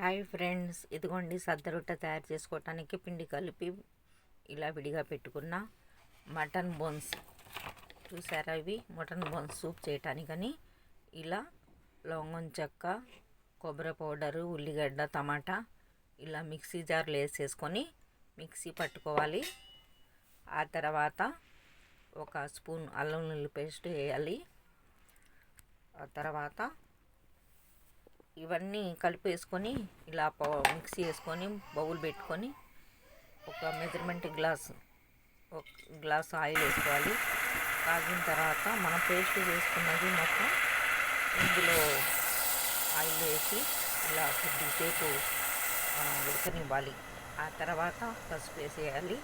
Hi friends ఇదిగోండి సద్ద రొట్టె తయారు చేసుకోవటానికి పిండి కలిపి ఇలా విడిగా పెట్టుకున్న. మటన్ బోన్స్ చూసారా ఇవి? మటన్ బోన్స్ సూప్ చేయటానికని ఇలా లవంగం చెక్క కొబ్బరి పౌడరు ఉల్లిగడ్డ టమాటా ఇలా మిక్సీ జార్లో వేసేసుకొని మిక్సీ పట్టుకోవాలి. ఆ తర్వాత ఒక స్పూన్ అల్లం వెల్లుల్లి పేస్ట్ వేయాలి. ఆ తర్వాత ఇవన్నీ కలిపేసుకొని ఇలా మిక్సీ వేసుకొని బౌల్ పెట్టుకొని ఒక మెజర్మెంట్ గ్లాస్ ఒక గ్లాస్ ఆయిల్ వేసుకోవాలి. కాగిన తర్వాత మనం పేస్ట్ చేసుకున్నది మొత్తం ఇందులో ఆయిల్ వేసి ఇలా కొద్దిసేపు ఉడకనివ్వాలి. ఆ తర్వాత పసుపు వేసేయాలి.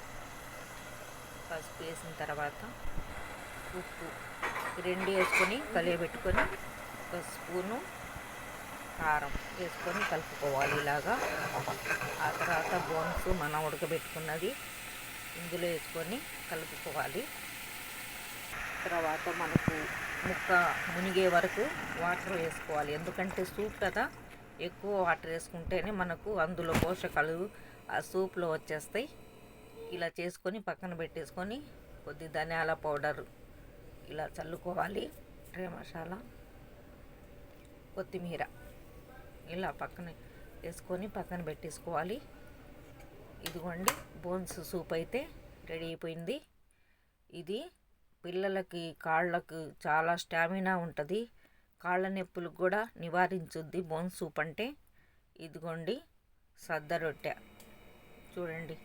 పసుపు వేసిన తర్వాత ఉప్పు రెండు వేసుకొని కలియబెట్టుకొని ఒక స్పూను కారం వేసుకొని కలుపుకోవాలి ఇలాగా. ఆ తర్వాత బోన్స్ మనం ఉడకబెట్టుకున్నది ఇందులో వేసుకొని కలుపుకోవాలి. తర్వాత మనకు ముక్క మునిగే వరకు వాటర్ వేసుకోవాలి. ఎందుకంటే సూప్ కదా ఎక్కువ వాటర్ వేసుకుంటేనే మనకు అందులో పోషకాలు ఆ సూప్లో వచ్చేస్తాయి. ఇలా చేసుకొని పక్కన పెట్టేసుకొని కొద్ది ధనియాల పౌడర్ ఇలా చల్లుకోవాలి. రే మసాలా కొత్తిమీర. ఇలా పక్కన వేసుకొని పక్కన పెట్టేసుకోవాలి. ఇదిగోండి బోన్స్ సూప్ అయితే రెడీ అయిపోయింది. ఇది పిల్లలకి కాళ్ళకు చాలా స్టామినా ఉంటుంది. కాళ్ళ నొప్పులకు కూడా నివారించుద్ది బోన్ సూప్ అంటే. ఇదిగోండి సద్ద రొట్టె. చూడండి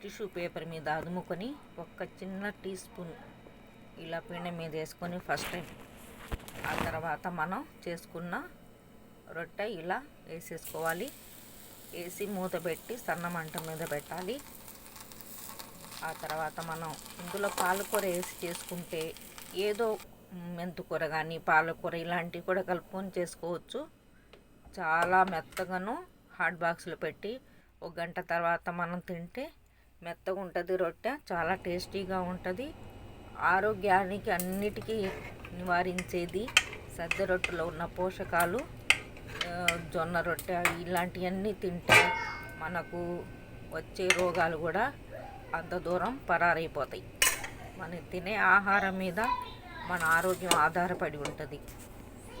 టిష్యూ పేపర్ మీద అదుముకొని ఒక్క చిన్న టీ స్పూన్ ఇలా పిండి మీద వేసుకొని ఫస్ట్ టైం. ఆ తర్వాత మనం చేసుకున్న రొట్టె ఇలా వేసేసుకోవాలి. వేసి మూత పెట్టి సన్న మంట మీద పెట్టాలి. ఆ తర్వాత మనం ఇందులో పాలకూర వేసి చేసుకుంటే ఏదో మెంతుకూర కానీ పాలకూర ఇలాంటివి కూడా కలుపుకొని చేసుకోవచ్చు. చాలా మెత్తగాను హాట్ బాక్స్లో పెట్టి ఒక గంట తర్వాత మనం తింటే మెత్తగా ఉంటుంది రొట్టె చాలా టేస్టీగా ఉంటుంది. ఆరోగ్యానికి అన్నిటికీ నివారించేది సద్ద రొట్టెలో ఉన్న పోషకాలు. జొన్న రొట్టె ఇలాంటివన్నీ తింటే మనకు వచ్చే రోగాలు కూడా అంత దూరం పరారైపోతాయి. మనం తినే ఆహారం మీద మన ఆరోగ్యం ఆధారపడి ఉంటుంది.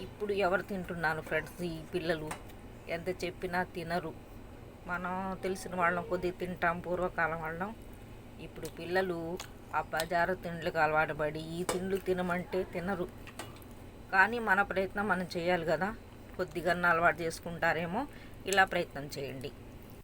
ఇప్పుడు ఎవరు తింటున్నాను ఫ్రెండ్స్? ఈ పిల్లలు ఎంత చెప్పినా తినరు. మనం తెలిసిన వాళ్ళం కొద్దిగా తింటాం పూర్వకాలం వాళ్ళం. ఇప్పుడు పిల్లలు ఆ బజారు తిండ్లకు అలవాటు పడి ఈ తిండ్లు తినమంటే తినరు. కానీ మన ప్రయత్నం మనం చేయాలి కదా. కొద్దిగా అలవాటు చేసుకుంటారేమో ఇలా ప్రయత్నం చేయండి.